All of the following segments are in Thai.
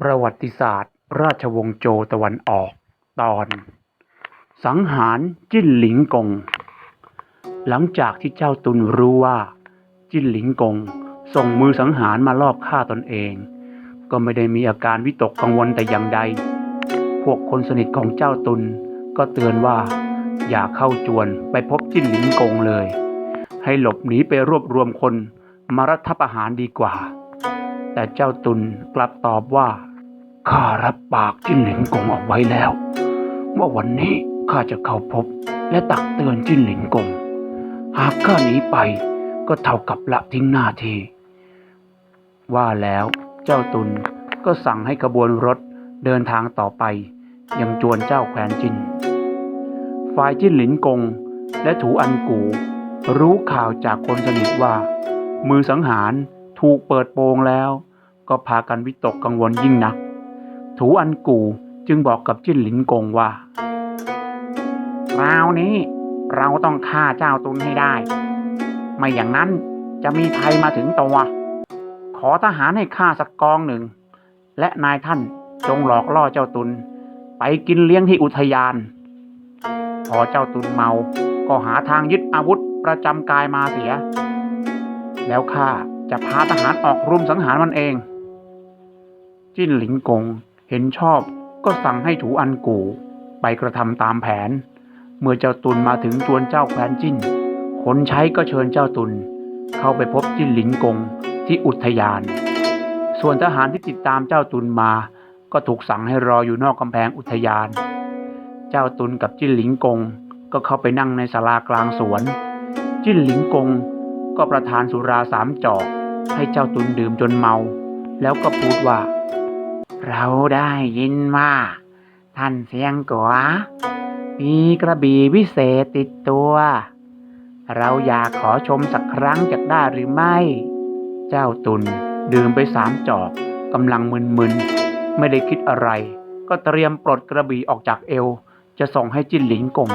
ประวัติศาสตร์ ราชวงศ์โจวตะวันออก ตอน สังหารจิ้นหลิงกง หลังจากที่เจ้าตุนรู้ว่า จิ้นหลิงกง ส่งมือสังหารมาลอบฆ่าตนเอง ก็ไม่ได้มีอาการวิตกกังวลแต่อย่างใด พวกคนสนิทของเจ้าตุนก็เตือนว่า อย่าเข้าจวนไปพบจิ้นหลิงกงเลย ให้หลบหนีไปรวบรวมคนมารัฐประหารดีกว่า แต่เจ้าตุนกลับตอบว่า ข้ารับปากจิ้นหลิงกงเอาไว้แล้ว ว่าวันนี้ข้าจะเข้าพบและตักเตือนจิ้นหลิงกง หากข้าหนีไปก็เท่ากับละทิ้งหน้าที่ ว่าแล้วเจ้าตุนก็สั่งให้ขบวนรถเดินทางต่อไป ยังจวนเจ้าแควนจิน ฝ่ายจิ้นหลินกงและถูอันกู รู้ข่าวจากคนสนิทว่า มือสังหารถูกเปิดโปงแล้ว ก็พากันวิตกกังวลยิ่งนัก ถูอันกูจึงบอกกับจิ้นหลินกงว่าคราวนี้เราต้องฆ่าเจ้าตุนให้ได้ ไม่อย่างนั้นจะมีภัยมาถึงตัว ขอทหารให้ฆ่าสักกองหนึ่ง และนายท่านจงหลอกล่อเจ้าตุน ไปกินเลี้ยงที่อุทยาน พอเจ้าตุนเมา ก็หาทางยึดอาวุธประจำกายมาเสีย แล้วข้าจะพาทหารออกรุมสังหารมันเอง จิ้นหลิงกง เห็นชอบก็สั่งให้ถูอันกู ไปกระทำตามแผน เมื่อเจ้าตุนมาถึงจวนเจ้าแคว้นจิ้นคนใช้ก็เชิญเจ้าตุน เข้าไปพบจิ้นหลิงกงที่อุทยาน ส่วนทหารที่ติดตามเจ้าตุนมาก็ถูกสั่งให้รออยู่นอกกำแพงอุทยาน เจ้าตุนกับจิ้นหลิงกง ก็เข้าไปนั่งในศาลากลางสวน จิ้นหลิงกงก็ประทานสุราสามจอก ให้เจ้าตุนดื่มจนเมา แล้วก็พูดว่า เราได้ยินว่า ท่านเสียงกัวมีกระบี่วิเศษติดตัว เราอยากขอชมสักครั้งจะได้หรือไม่ เจ้าตุนดื่มไปสามจอกกำลังมึนๆ ไม่ได้คิดอะไร ก็เตรียมปลดกระบี่ออกจากเอว จะส่งให้จิ้นหลิงกง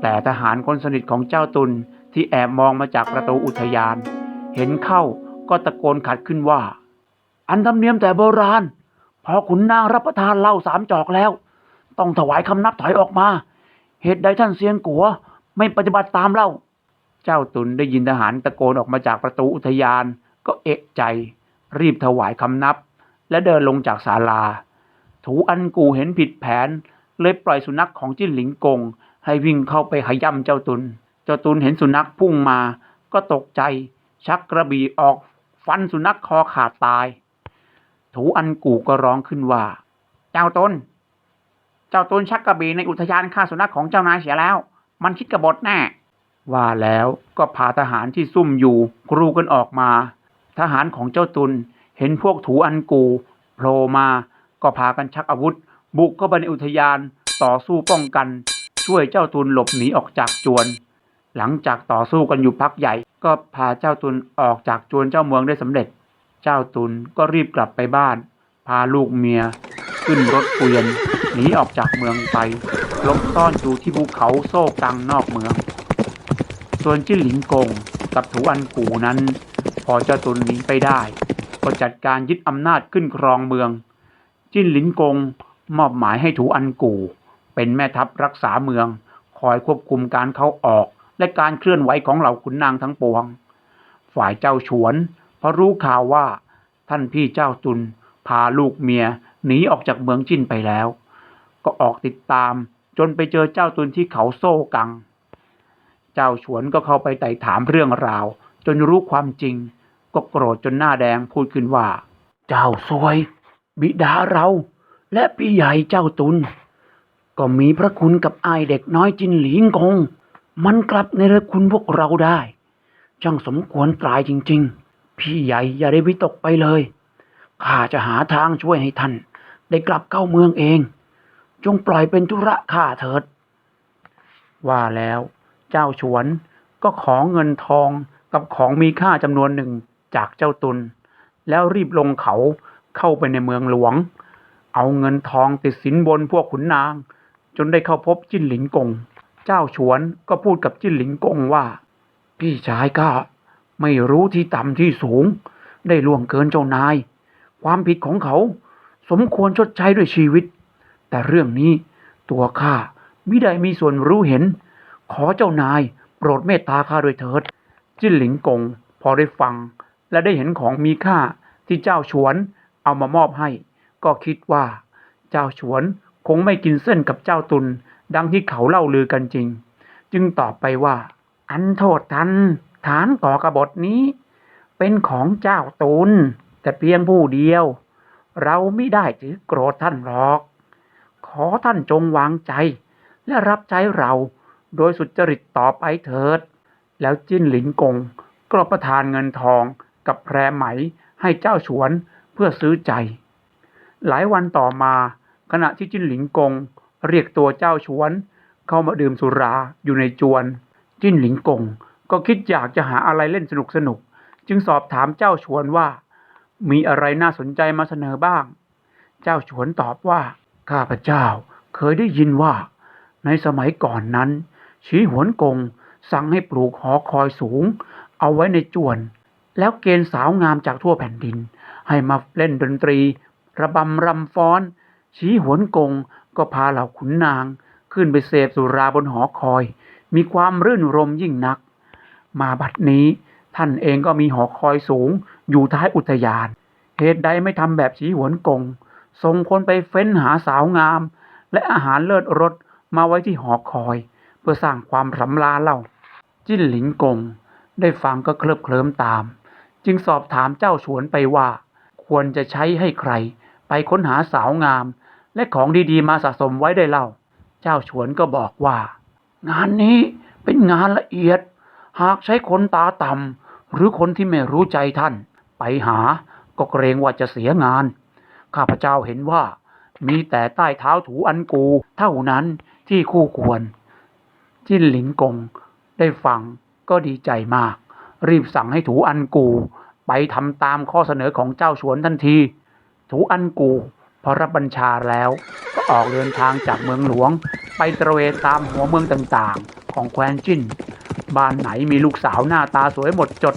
แต่ทหารคนสนิทของเจ้าตุนที่แอบมองมาจากประตูอุทยาน เห็นเข้าก็ตะโกนขัดขึ้นว่า อันธรรมเนียมแต่โบราณ พอขุนนางรับประทานเหล้าสามจอกแล้ว ต้องถวายคำนับถอยออกมา เหตุใดท่านเซียนกัว ไม่ปฏิบัติตามเล่า เจ้าตุนได้ยินทหารตะโกนออกมาจากประตูอุทยานก็เอะใจ รีบถวายคำนับ และเดินลงจากศาลา ถูอันกูเห็นผิดแผน เลยปล่อยสุนัขของจิ้นหลิงกง ให้วิ่งเข้าไปขย่ำเจ้าตุน เจ้าตุนเห็นสุนัขพุ่งมา ก็ตกใจ ชักกระบี่ออกฟันสุนัขคอขาดตาย ถูอันกูก็ร้องขึ้นว่า เจ้าตน เจ้าตนชักกระบี่ในอุทยานฆ่าสุนัขของเจ้านายเสียแล้ว มันคิดกระบฏแน่ ว่าแล้วก็พาทหารที่ซุ่มอยู่ กรูกันออกมา ทหารของเจ้าตุนเห็นพวกถูอันกูโผล่มาก็พากันชักอาวุธ บุกเข้าไปในอุทยานต่อสู้ป้องกัน ช่วยเจ้าตุนหลบหนีออกจากจวน หลังจากต่อสู้กันอยู่พักใหญ่ ก็พาเจ้าตุนออกจากจวนเจ้าเมืองได้สำเร็จ เจ้าตุนก็รีบกลับไปบ้าน พาลูกเมีย ขึ้นรถเกวียนหนีออกจากเมืองไปหลบซ่อนอยู่ที่ภูเขาโซ่กังนอกเมือง ส่วนจิ้นหลิงกงกับถูอันกูนั้น พอเจ้าตุนหนีไปได้ ก็จัดการยึดอำนาจขึ้นครองเมือง จิ้นหลินกงมอบหมายให้ถูอันกูเป็นแม่ทัพรักษาเมือง คอยควบคุมการเข้าออกและการเคลื่อนไหวของเหล่าขุนนางทั้งปวง ฝ่ายเจ้าฉวน พอรู้ข่าวว่าท่านพี่เจ้าตุนพาลูกเมียหนีออกจากเมืองจิ้นไปแล้ว ก็ออกติดตามจนไปเจอเจ้าตุนที่เขาโซ่กัง เจ้าฉวนก็เข้าไปไต่ถามเรื่องราว จนรู้ความจริง ก็โกรธจนหน้าแดงพูดขึ้นว่า เจ้าซวย บิดาเรา และพี่ใหญ่เจ้าตุน ก็มีพระคุณกับไอเด็กน้อยจินหลิงกง มันกลับในระคุณพวกเราได้ ช่างสมควรตายจริง ๆ พี่ใหญ่อย่าได้วิตกไปเลย ข้าจะหาทางช่วยให้ท่าน ได้กลับเข้าเมืองเอง จงปล่อยเป็นธุระข้าเถิด ว่าแล้วเจ้าฉวนก็ขอเงินทองกับของมีค่าจำนวนหนึ่งจากเจ้าตุนแล้วรีบลงเขาเข้าไปในเมืองหลวง เอาเงินทองติดสินบนพวกขุนนาง จนได้เข้าพบจิ้นหลิงกง เจ้าฉวนก็พูดกับจิ้นหลิงกงว่า พี่ชายข้า ไม่รู้ที่ต่ำที่สูง ได้ล่วงเกินเจ้านาย ความผิดของเขา สมควรชดใช้ด้วยชีวิต แต่เรื่องนี้ตัวข้ามิได้มีส่วนรู้เห็น ขอเจ้านายโปรดเมตตาข้าด้วยเถิด จิ้นหลิงกงพอได้ฟัง และได้เห็นของมีค่าที่เจ้าฉวนเอามามอบให้ ก็คิดว่า เจ้าฉวนคงไม่กินเส้นกับเจ้าตุนดังที่เขาเล่าลือกันจริง จึงตอบไปว่า อันโทษทัน ฐานก่อกระบฏนี้ เป็นของเจ้าตุนแต่เพียงผู้เดียว เราไม่ได้ถือโกรธท่านหรอก ขอท่านจงวางใจ และรับใช้เราโดยสุจริตต่อไปเถิด แล้วจิ้นหลินกงก็ประทานเงินทองกับแพรไหมให้เจ้าฉวนเพื่อซื้อใจ หลายวันต่อมาขณะที่จิ้นหลิงกง เรียกตัวเจ้าฉวน เข้ามาดื่มสุราอยู่ในจวน จิ้นหลิงกง ก็คิดอยากจะหาอะไรเล่นสนุกสนุกๆจึงสอบถามเจ้าฉวนว่า มีอะไรน่าสนใจมาเสนอบ้าง เจ้าฉวนตอบว่า ข้าพเจ้าเคยได้ยินว่า ในสมัยก่อนนั้น ชีหวนกงสั่งให้ปลูกหอคอยสูง เอาไว้ในจวน แล้วเกณฑ์สาวงามจากทั่วแผ่นดิน ให้มาเล่นดนตรี ระบำรำฟ้อน ชีหวนกงก็พาเหล่าขุนนาง ขึ้นไปเสพสุราบนหอคอย มีความรื่นรมยิ่งนัก มาบัดนี้ ท่านเองก็มีหอคอยสูงอยู่ท้ายอุทยาน เหตุใดไม่ทำแบบชีหวนกงส่งคนไปเฟ้นหาสาวงาม และอาหารเลิศรสมาไว้ที่หอคอย เพื่อสร้างความสำราญเล่า จิ้นหลิงกง ได้ฟังก็เคลิบเคลิ้มตาม จึงสอบถามเจ้าฉวนไปว่า ควรจะใช้ให้ใคร ไปค้นหาสาวงาม และของดีๆ มาสะสมไว้ได้เล่า เจ้าฉวนก็บอกว่า งานนี้เป็นงานละเอียด หากใช้คนตาต่ำหรือคนที่ไม่รู้ใจท่าน ไปหาก็เกรงว่าจะเสียงาน ข้าพเจ้าเห็นว่า มีแต่ใต้เท้าถูอันกูเท่านั้นที่คู่ควร จิ้นหลิงกงได้ฟังก็ดีใจมาก รีบสั่งให้ถูอันกู ไปทำตามข้อเสนอของเจ้าฉวนทันที ถูอันกูพอรับบัญชาแล้วก็ออกเดินทางจากเมืองหลวง ไปตระเวนตามหัวเมืองต่างๆ ของแคว้นจิ้น บ้านไหนมีลูกสาวหน้าตาสวยหมดจด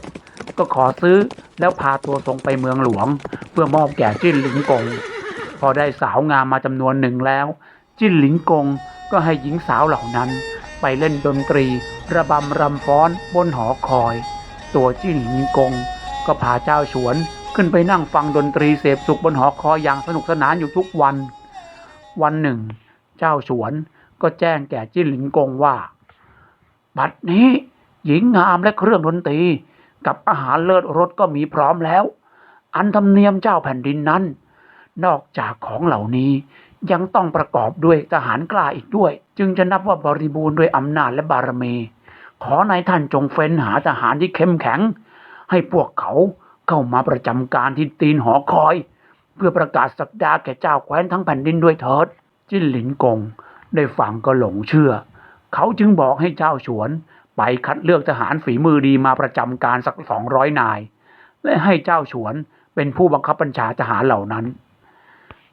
ก็ขอซื้อแล้วพาตัวส่งไปเมืองหลวง เพื่อมอบแก่จิ้นหลิงกง พอได้สาวงามมาจำนวนหนึ่งแล้ว จิ้นหลิงกงก็ให้หญิงสาวเหล่านั้น ไปเล่นดนตรี ระบำรำฟ้อนบนหอคอย ตัวจิ้นหลิงกง ก็พาเจ้าฉวนขึ้นไปนั่งฟังดนตรีเสพสุขบนหอคอยอย่างสนุกสนานอยู่ทุกวัน วันหนึ่ง เจ้าฉวนก็แจ้งแก่จิ้นหลิงกงว่า บัดนี้หญิงงามและเครื่องดนตรี กับอาหารเลิศรสก็มีพร้อมแล้ว อันธรรมเนียมเจ้าแผ่นดินนั้น นอกจากของเหล่านี้ยังต้องประกอบด้วยทหารกล้าอีกด้วย จึงจะนับว่าบริบูรณ์ด้วยอำนาจและบารมี ขอนายท่านจงเฟ้นหาทหารที่เข้มแข็ง ให้พวกเขาเข้ามาประจำการที่ตีนหอคอย เพื่อประกาศสักดาแก่เจ้าแคว้นทั้งแผ่นดินด้วยเถิด จิ้นหลินกงได้ฟังก็หลงเชื่อ เขาจึงบอกให้เจ้าฉวนไปคัดเลือกทหารฝีมือดีมาประจำการสักสองร้อยนาย และให้เจ้าฉวนเป็นผู้บังคับบัญชาทหารเหล่านั้น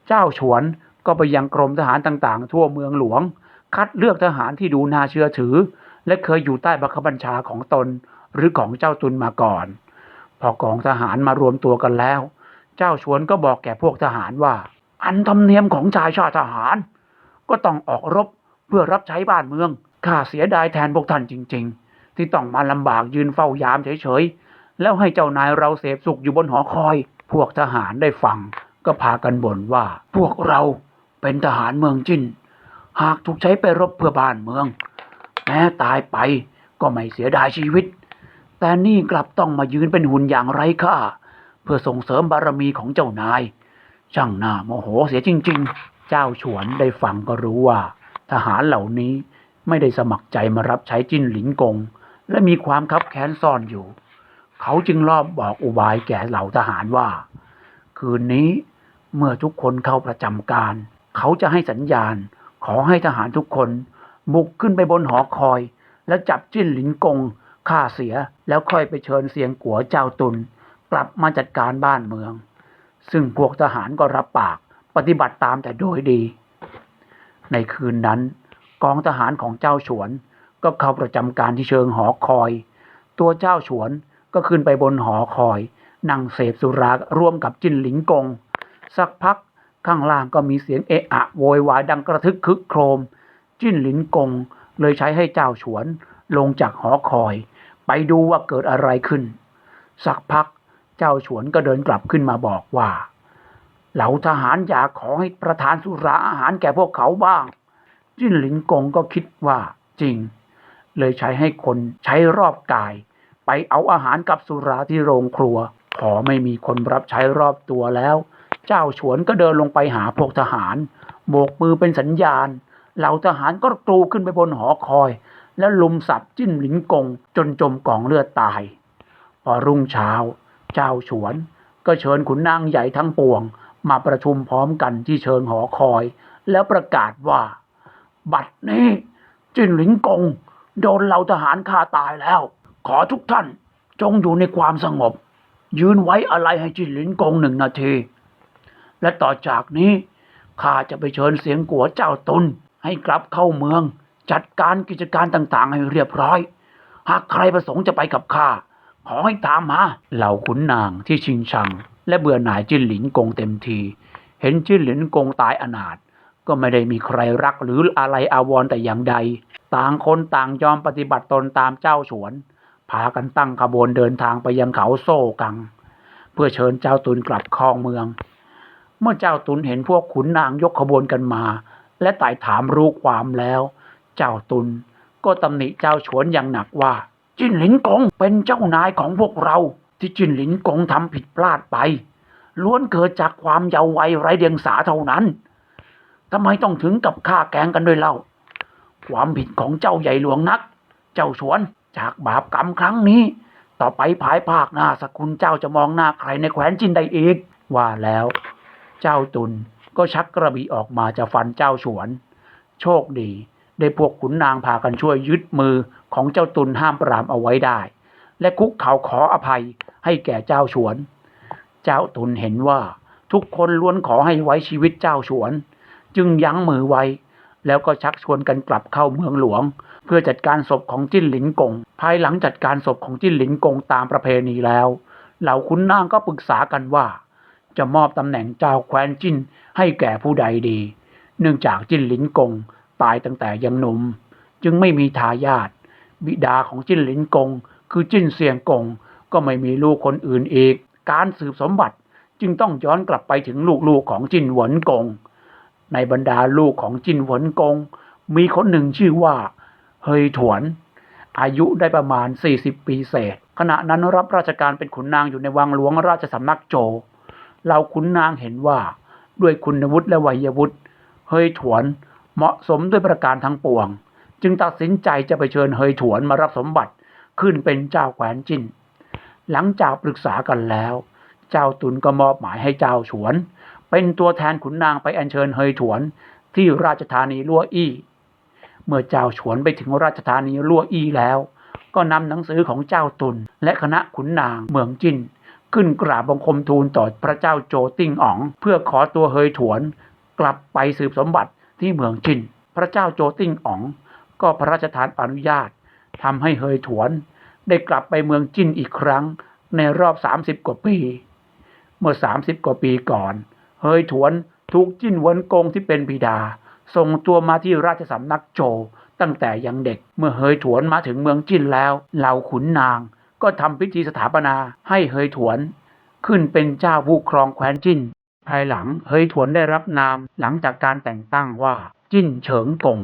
เจ้าฉวนก็ไปยังกรมทหารต่างๆ ทั่วเมืองหลวง คัดเลือกทหารที่ดูน่าเชื่อถือ และเคยอยู่ใต้บังคับบัญชาของตนหรือของเจ้าตุนมาก่อน พอกองทหารมารวมตัวกันแล้ว เจ้าชวนก็บอกแก่พวกทหารว่า อันธรรมเนียมของชายชาติทหาร ก็ต้องออกรบเพื่อรับใช้บ้านเมือง ข้าเสียดายแทนพวกท่านจริง ๆ ที่ต้องมาลำบากยืนเฝ้ายามเฉยๆ แล้วให้เจ้านายเราเสพสุขอยู่บนหอคอย พวกทหารได้ฟัง ก็พากันบ่นว่า พวกเราเป็นทหารเมืองจินหากถูกใช้ไปรบเพื่อบ้านเมือง แม้ตายไปก็ไม่เสียดายชีวิต แต่นี่กลับต้องมายืนเป็นหุ่นอย่างไร้ค่า เพื่อส่งเสริมบารมีของเจ้านาย ช่างน่าโมโหเสียจริง ๆ เจ้าฉวนได้ฟังก็รู้ว่า ทหารเหล่านี้ ไม่ได้สมัครใจมารับใช้จิ้นหลิงกง และมีความคับแค้นซ่อนอยู่ เขาจึงรอบบอกอุบายแก่เหล่าทหารว่า คืนนี้เมื่อทุกคนเข้าประจำการ เขาจะให้สัญญาณ ขอให้ทหารทุกคน บุกขึ้นไปบนหอคอย แล้วจับจิ้นหลินกงฆ่าเสียแล้วค่อยไปเชิญเสียงกัวเจ้าตุน กลับมาจัดการบ้านเมือง ซึ่งพวกทหารก็รับปากปฏิบัติตามแต่โดยดี ในคืนนั้น กองทหารของเจ้าฉวน ก็เข้าประจำการที่เชิงหอคอย ตัวเจ้าฉวนก็ขึ้นไปบนหอคอย นั่งเสพสุราร่วมกับจิ้นหลิงกง สักพักข้างล่างก็มีเสียงเอะอะโวยวายดังกระทึกคึกโครม จิ้นหลินกงเลยใช้ให้เจ้าฉวนลงจากหอคอย ไปดูว่าเกิดอะไรขึ้น สักพักเจ้าฉวนก็เดินกลับขึ้นมาบอกว่า เหล่าทหารอยากขอให้ประทานสุราอาหารแก่พวกเขาบ้าง จิ้นหลินกงก็คิดว่าจริง เลยใช้ให้คนใช้รอบกาย ไปเอาอาหารกับสุราที่โรงครัว พอไม่มีคนรับใช้รอบตัวแล้ว เจ้าฉวนก็เดินลงไปหาพวกทหาร โบกมือเป็นสัญญาณ เหล่าทหารก็กรูขึ้นไปบนหอคอย แล้วลุมสับจิ้นหลินกงจนจมกองเลือดตาย พอรุ่งเช้า เจ้าฉวนก็เชิญขุนนางใหญ่ทั้งปวง มาประชุมพร้อมกันที่เชิงหอคอย แล้วประกาศว่า บัดนี้จิ้นหลินกงโดนเหล่าทหารฆ่าตายแล้ว ขอทุกท่านจงอยู่ในความสงบ ยืนไว้อะไรให้จิ้นหลินกงหนึ่งนาที และต่อจากนี้ข้าจะไปเชิญเสียงกัวเจ้าตุนให้กลับเข้าเมือง จัดการกิจการต่างๆ ให้เรียบร้อย หากใครประสงค์จะไปกับข้าขอให้ตามมาเหล่าขุนนางที่ชิงชัง และเบื่อหน่ายจิ้นหลินกงเต็มที เห็นจิ้นหลินกงตายอนาถ ก็ไม่ได้มีใครรักหรืออะไรอาวรณ์แต่อย่างใด ต่างคนต่างยอมปฏิบัติตนตามเจ้าฉวน พากันตั้งขบวนเดินทางไปยังเขาโซ่กัง เพื่อเชิญเจ้าตุนกลับครองเมือง เมื่อเจ้าตุนเห็นพวกขุนนางยกขบวนกันมา และไต่ถามรู้ความแล้ว เจ้าตุนก็ตำหนิเจ้าฉวนอย่างหนักว่า จิ้นหลินกงเป็นเจ้านายของพวกเรา ที่จิ้นหลินกงทำผิดพลาดไปล้วนเกิดจากความเยาว์วัยไร้เดียงสาเท่านั้น ทำไมต้องถึงกับฆ่าแกงกันด้วยเล่า ความผิดของเจ้าใหญ่หลวงนัก เจ้าฉวนจากบาปกรรมครั้งนี้ ต่อไปภายภาคหน้าสกุลเจ้าจะมองหน้าใครในแคว้นจินได้อีก ว่าแล้ว เจ้าตุนก็ชักกระบี่ออกมาจะฟันเจ้าฉวน โชคดี ได้พวกขุนนางพากันช่วยยึดมือของเจ้าตุนห้ามปรามเอาไว้ได้ และคุกเข่าขออภัยให้แก่เจ้าฉวน เจ้าตุนเห็นว่าทุกคนล้วนขอให้ไว้ชีวิตเจ้าฉวน จึงยั้งมือไว้ แล้วก็ชักชวนกันกลับเข้าเมืองหลวง เพื่อจัดการศพของจิ้นหลินกง ภายหลังจัดการศพของจิ้นหลินกงตามประเพณีแล้ว เหล่าขุนนางก็ปรึกษากันว่า จะมอบตำแหน่งเจ้าแคว้นจิ้นให้แก่ผู้ใดดี เนื่องจากจิ้นหลินกงตายตั้งแต่ยังหนุ่ม จึงไม่มีทายาทบิดาของจิ้นหลินกง คือจิ้นเซียงกง ก็ไม่มีลูกคนอื่นอีก การสืบสมบัติจึงต้องย้อนกลับไปถึงลูกๆของจิ้นหวนกง ในบรรดาลูกของจินหวนกง มีคนหนึ่งชื่อว่า เฮยถวน อายุได้ประมาณ 40 ปีเศษ ขณะนั้นรับราชการเป็นขุนนางอยู่ในวังหลวงราชสำนักโจเราขุนนางเห็นว่าด้วยคุณวุฒิและวัยวุฒิเฮยถวนเหมาะสมด้วยประการทั้งปวง จึงตัดสินใจจะไปเชิญเฮยถวนมารับสมบัติขึ้นเป็นเจ้าแขวนจินหลังจากปรึกษากันแล้ว เจ้าตุนก็มอบหมายให้เจ้าฉวน เป็นตัวแทนขุนนางไปอัญเชิญเฮยถวนที่ราชธานีลั่วอี้ เมื่อเจ้าฉวนไปถึงราชธานีลั่วอี้แล้ว ก็นำหนังสือของเจ้าตุนและคณะขุนนางเมืองจินขึ้นกราบบังคมทูลต่อพระเจ้าโจติ้งอ๋อง เพื่อขอตัวเฮยถวน กลับไปสืบสมบัติที่เมืองจิน พระเจ้าโจติ้งอ๋อง ก็พระราชทานอนุญาตทำให้เฮยถวน ได้กลับไปเมืองจินอีกครั้งในรอบ 30 กว่าปี เมื่อ 30 กว่าปีก่อน เฮยถวนถูกจิ้นเวนกงที่เป็นบิดา ส่งตัวมาที่ราชสำนักโจวตั้งแต่ยังเด็กเมื่อเฮยถวนมาถึงเมืองจิ้นแล้วเหล่าขุนนาง ก็ทำพิธีสถาปนาให้เฮยถวน ขึ้นเป็นเจ้าผู้ครองแคว้นจิ้น ภายหลังเฮยถวนได้รับนามหลังจากการแต่งตั้งว่าจิ้นเฉิงกง